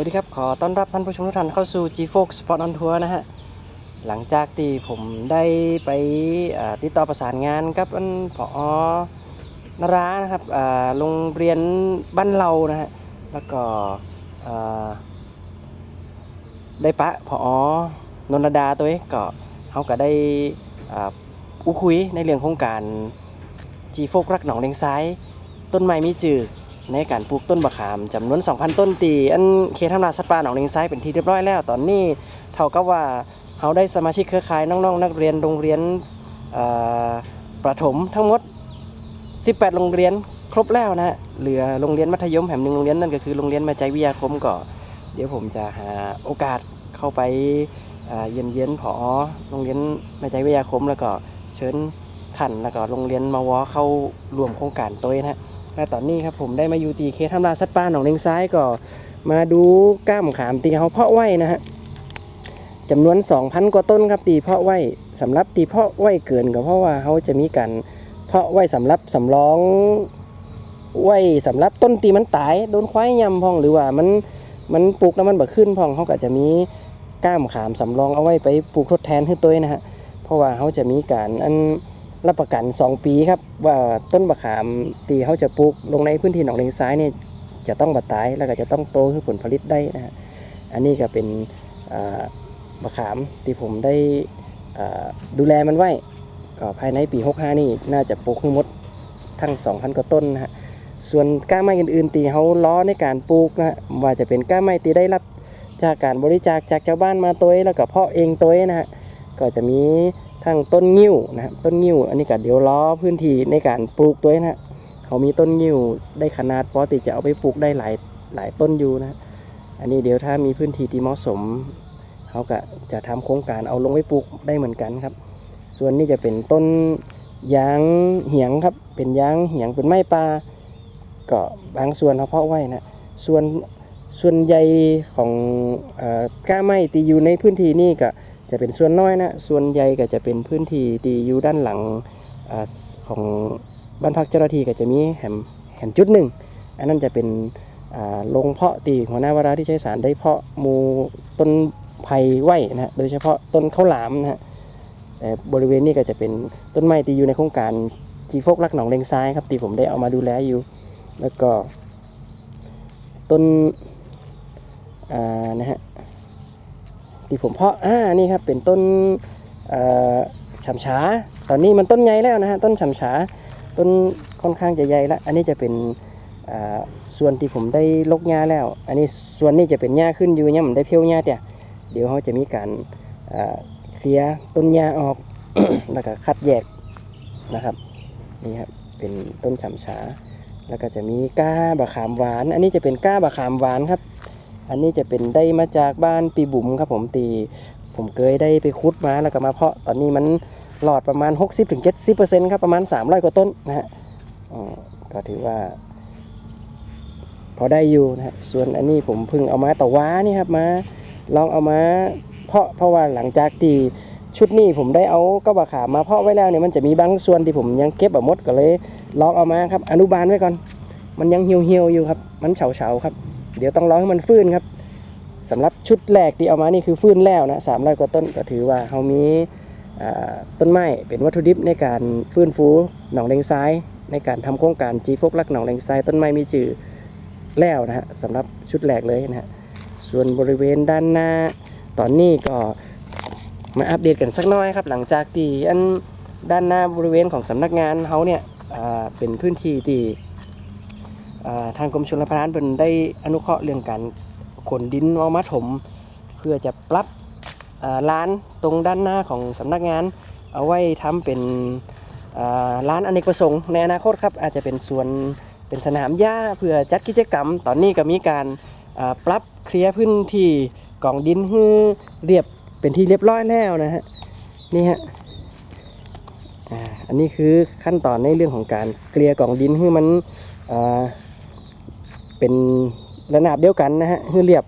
วัสดีครับ ขอต้อนรับท่านผู้ชมทุกท่านเข้าสู่ G f o x Spot on Tour นะฮะ หลังจากที่ผมได้ไปติดต่อประสานงานกับอันผอนรานะครับอ่าโรงเรียนบ้านเรานะฮะ แล้วก็ได้ปะผอนนรดาตัวเองก็เขาก็ได้อู้คุยในเรื่องโครงการ G f o x รักหนองเลงซ้าย ต้นไม้มีจืด ในการปลูกต้นบะขามจำนวน 2,000 ต้นตีอันเขตทำลาสัตว์ป่าหนองเลงไซเป็นที่เรียบร้อยแล้ว ตอนนี้เท่ากับว่าเขาได้สมาชิกเครือข่ายน้องๆ นักเรียนโรงเรียนประถมทั้งหมด 18 โรงเรียนครบแล้วนะเหลือโรงเรียนมัธยมแห่งหนึ่งโรงเรียนนั่นก็คือโรงเรียนมาใจวิทยาคมก็เดี๋ยวผมจะหาโอกาสเข้าไปเอ่อเยี่ยมเยียนผอโรงเรียนมาใจวิทยาคมแล้วก็เชิญท่านแล้วก็โรงเรียนมาวอเข้ารวมโครงการตัวนะ ฮะและตอนนี้ครับผมได้มาอยู่ตีเคสทำลาสัตว์ป่าหนองเลงซ้ายก็มาดูก้ามขามตีเขาเพาะไว้นะฮะจำนวน 2,000 กว่าต้นครับตีเพาะไว้สำหรับตีเพาะไว้เกินก็เพราะว่าเขาจะมีการเพาะไว้สำหรับสำรองไว้สำหรับต้นตีมันตายโดนควายยำพองหรือว่ามันมันปลูกแล้วมันบ่ขึ้นพองเขาก็จะมีก้ามขามสำรองเอาไว้ไปปลูกทดแทนให้ตัวนะฮะเพราะว่าเขาจะมีการอัน รับประกัน 2 ปีครับ ว่าต้นบะขามตีเขาจะปลูกลงในพื้นที่หนองเลงซ้ายนี่จะต้องบะตายแล้วก็จะต้องโตให้ผลผลิตได้นะฮะอันนี้ก็เป็นอ่าบะขามที่ผมได้ดูแลมันไว้ก็ภายในปี 65 นี่น่าจะปลูกให้หมดทั้ง 2,000กว่าต้นนะฮะส่วนก้าไม้อื่นๆตีเขาล้อในการปลูกนะฮะว่าจะเป็นก้าไม้ตีได้รับจากการบริจาคจากชาวบ้านมาตัวเองแล้วก็เพาะเองตัวเองนะฮะก็จะมี ทั้งต้นงิ้วนะครับต้นงิ้ว อันนี้ก็เดี๋ยวล้อพื้นที่ในการปลูกด้วนะเขามีต้นงิ้วได้ขนาดพอที่จะเอาไปปลูกได้หลายหลายต้นอยู่นะอันนี้เดี๋ยวถ้ามีพื้นที่ที่เหมาะสมเขาก็จะทำโครงการเอาลงไปปลูกได้เหมือนกันครับ ส่วนนี้จะเป็นต้นยางเหียงครับ เป็นยางเหียงเป็นไม้ป่าก็บางส่วนเขาเพาะไว้นะส่วนส่วนใหญ่ของเอ่อก้าไม้ที่อยู่ในพื้นที่นี่ก็ จะเป็นส่วนน้อยนะ ส่วนใหญ่ก็จะเป็นพื้นที่ที่อยู่ด้านหลังอของบ้านพักเจ้าหน้าที่ก็จะมีแหมแหมจุดหนึ่ง อันนั้นจะเป็นอ่าโรงเพาะตีหัวหน้าวราที่ใช้สารได้เพาะมูต้นไผ่ไหวนะฮะ โดยเฉพาะต้นข้าวหลามนะฮะ แต่บริเวณนี้ก็จะเป็นต้นไม้ที่อยู่ในโครงการจีโฟกรักหนองเลงซ้ายครับที่ผมได้เอามาดูแลอยู่ แล้วก็ต้นนะฮะ ที่ผมเพาะอ่านี่ครับเป็นต้นฉ่ำฉาตอนนี้มันต้นใหญ่แล้วนะฮะต้นฉ่ำฉาต้นค่อนข้างจะใหญ่แล้วอันนี้จะเป็นส่วนที่ผมได้ลกหญ้าแล้ว อันนี้ส่วนนี้จะเป็นหญ้าขึ้นอยู่เนี่ยมันได้เพี้ยวหญ้าเตี่ยเดี๋ยวเขาจะมีการเคลียร์ต้นหญ้าออกแล้วก็คัดแยกนะครับนี่ครับเป็นต้นฉ่ำฉาแล้วก็จะมีก้าบะขามหวาน อันนี้จะเป็นก้าบะขามหวานครับ อันนี้จะเป็นได้มาจากบ้านปีบุ๋มครับผมตี ผมเคยได้ไปคุดมาแล้วก็มาเพาะ ตอนนี้มันหลอดประมาณ 60-70%ครับประมาณ 300 กว่าต้นนะฮะก็ถือว่า พอได้อยู่นะฮะส่วนอันนี้ผมเพิ่งเอามาต่อว้านี่ครับมาลองเอามาเพาะเพราะว่าหลังจากที่ชุดนี้ผมได้เอาก็บะขามาเพาะไว้แล้วเนี่ยมันจะมีบางส่วนที่ผมยังเก็บแบบมดก็เลยลองเอามาครับ อนุบาลไว้ก่อน มันยังเหี่ยวๆอยู่ครับ มันเฉาๆครับ เดี๋ยวต้องรอให้มันฟื้นครับสำหรับชุดแรกที่เอามานี่คือฟื้นแล้วนะสามร้อยกว่าต้นก็ถือว่าเขามีต้นไม้เป็นวัตถุดิบในการฟื้นฟูหนองเลงซ้าย ในการทำโครงการจีฟกลักหนองเลงซ้ายต้นไม้มีจือแล้วนะฮะสำหรับชุดแรกเลยนะฮะส่วนบริเวณด้านหน้าตอนนี้ก็มาอัปเดตกันสักน้อยครับ หลังจากที่อันด้านหน้าบริเวณของสำนักงานเขาเนี่ยเป็นพื้นที่ที่ ทางกรมชลประทานเป็นได้อนุเคราะห์เรื่องการขนดินเอามาถม เพื่อจะปรับร้านตรงด้านหน้าของสำนักงาน เอาไว้ทำเป็นร้านอเนกประสงค์ในอนาคตครับอาจจะเป็นส่วนเป็นสนามหญ้าเพื่อจัดกิจกรรม ตอนนี้ก็มีการปรับเคลียร์พื้นที่กองดินให้เรียบเป็นที่เรียบร้อยแล้วนะฮะนี่ฮะอันนี้คือขั้นตอนในเรื่องของการเคลียร์กองดินให้มันอ่า เป็นระนาบเดียวกันนะฮะคือเรียบ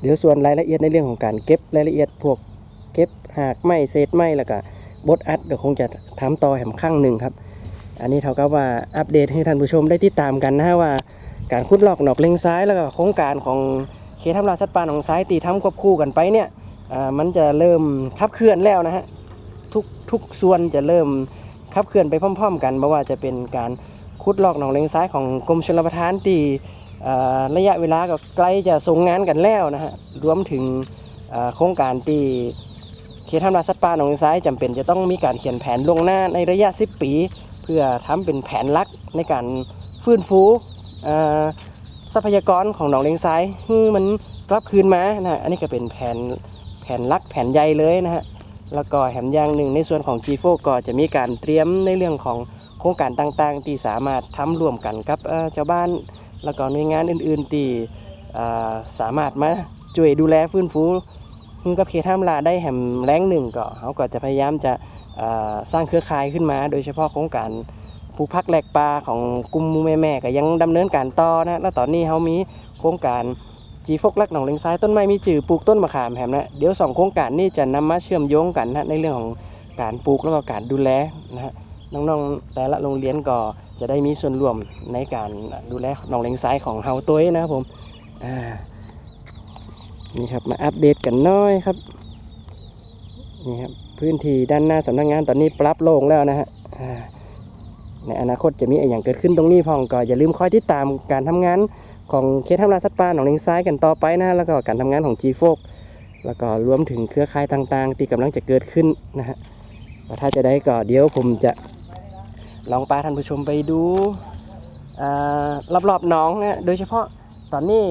เดี๋ยวส่วนรายละเอียดในเรื่องของการเก็บรายละเอียดพวกเก็บหากไม้เศษไม้แล้วก็บดอัดก็คงจะทำต่อแหมข้างหนึ่งครับ อันนี้เท่ากับว่าอัปเดตให้ท่านผู้ชมได้ติดตามกันนะฮะว่าการขุดลอกหนอกเล็งซ้ายแล้วก็โครงการของเขตทำลายสัตว์ป่าหนองซ้ายตีทำควบคู่กันไปเนี่ยอ่ามันจะเริ่มขับเคลื่อนแล้วนะฮะทุกทุกส่วนจะเริ่มขับเคลื่อนไปพร้อม ๆ กันไม่ว่าจะเป็นการ ขุดลอกหนองเลงซ้ายของกรมชลประทานที่ระยะเวลาก็ใกล้จะส่งงานกันแล้วนะฮะรวมถึงโครงการที่เขตทำลายสัตว์ป่าหนองเลงซ้ายจำเป็นจะต้องมีการเขียนแผนลงหน้าในระยะ 10 ปี เพื่อทำเป็นแผนลักในการฟื้นฟูทรัพยากรของหนองเลงซ้ายมันกลับคืนมานะอันนี้ก็เป็นแผนแผนลักแผนใหญ่เลยนะฮะแล้วก็แหมอย่างหนึ่งในส่วนของ G4 ก็จะมีการเตรียมในเรื่องของ รงการต่างๆ ที่สามารถทำร่วมกันกับเอ่อเจ้าบ้านแล้วก็หน่วยงานอื่นๆที่สามารถมาช่วยดูแลฟื้นฟูซึ่งกับเขตท่ามลาได้แหมแรงหนึ่งก็เขาก็จะพยายามจะสร้างเครือข่ายขึ้นมา โดยเฉพาะโครงการฟูพักแหลกปลาของกลุ่มมู่แม่ๆก็ยังดำเนินการต่อนะแล้วตอนนี้เขามีโครงการจีฟกลักหนองเลงซ้ายต้นไม้มีจื่อปลูกต้นมะขามแหมนะเดี๋ยวสองโครงการนี้จะนำมาเชื่อมโยงกันนะในเรื่องของการปลูกแล้วก็การดูแลนะฮะ น้องๆแต่ละโรงเรียนก็จะได้มีส่วนร่วมในการดูแลหนองเลงซ้ายของเฮาตัวเองนะครับผมนี่ครับมาอัปเดตกันน้อยครับนี่ครับพื้นที่ด้านหน้าสำนักงานตอนนี้ปรับโล่งแล้วนะฮะในอนาคตจะมีอะไรอย่างเกิดขึ้นตรงนี้พองก็อย่าลืมคอยติดตามการทำงานของเคสทำลายสัตว์ป่าหนองเลงซ้ายกันต่อไปนะแล้วก็การทำงานของ g ีโฟกแล้วก็รวมถึงเครือข่ายต่างๆ ที่กำลังจะเกิดขึ้นนะฮะถ้าจะได้ก็เดี๋ยวผมจะ ลองพาท่านผู้ชมไปดูอ่ารอบๆน้องนะโดยเฉพาะตอนนี้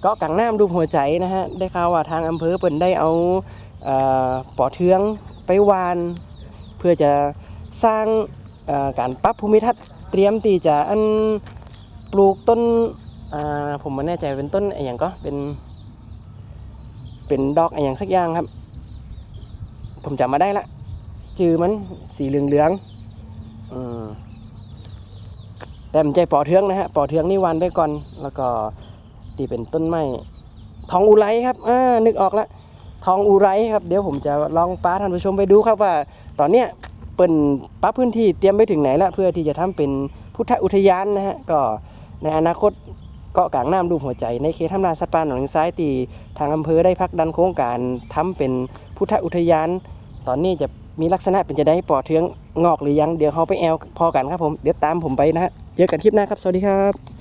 เกาะกลางน้ำรูหัวใจนะฮะได้ข่าวว่าทางอำเภอเปิ่นได้เอาป่อปอเทืองไปวาน เพื่อจะสร้างการปรับภูมิทัศน์เตรียมที่จะอันปลูกต้นผมไม่แน่ใจเป็นต้นอะไรอย่างก็เป็น เป็นดอกอะไรอย่างสักอย่างครับ ผมจำมาได้ละจือมันสีเหลืองๆอืม แต่มันใจปอเทืองนะฮะปอเทืองนี่วานไปก่อน แล้วก็ที่เป็นต้นไม้ทองอุไรครับอ่านึกออกละทองอุไรครับเดี๋ยวผมจะลองป้าท่านผู้ชมไปดูครับว่า ตอนเนี้ยเปิ่นป้าพื้นที่เตรียมไปถึงไหนแล้วเพื่อที่จะทำเป็นพุทธอุทยานนะฮะก็ในอนาคตเกาะกลางน้ำรูปหัวใจ ในเขตทำนาสัตว์ป่าหนองเลงซ้ายตีทางอำเภอได้พักดันโครงการทำเป็นพุทธอุทยาน ตอนนี้จะ มีลักษณะเป็นจะได้ปอเทืองงอกหรือยัง เดี๋ยวเขาไปแอลพอกันครับผม เดี๋ยวตามผมไปนะฮะ เจอกันคลิปหน้าครับ สวัสดีครับ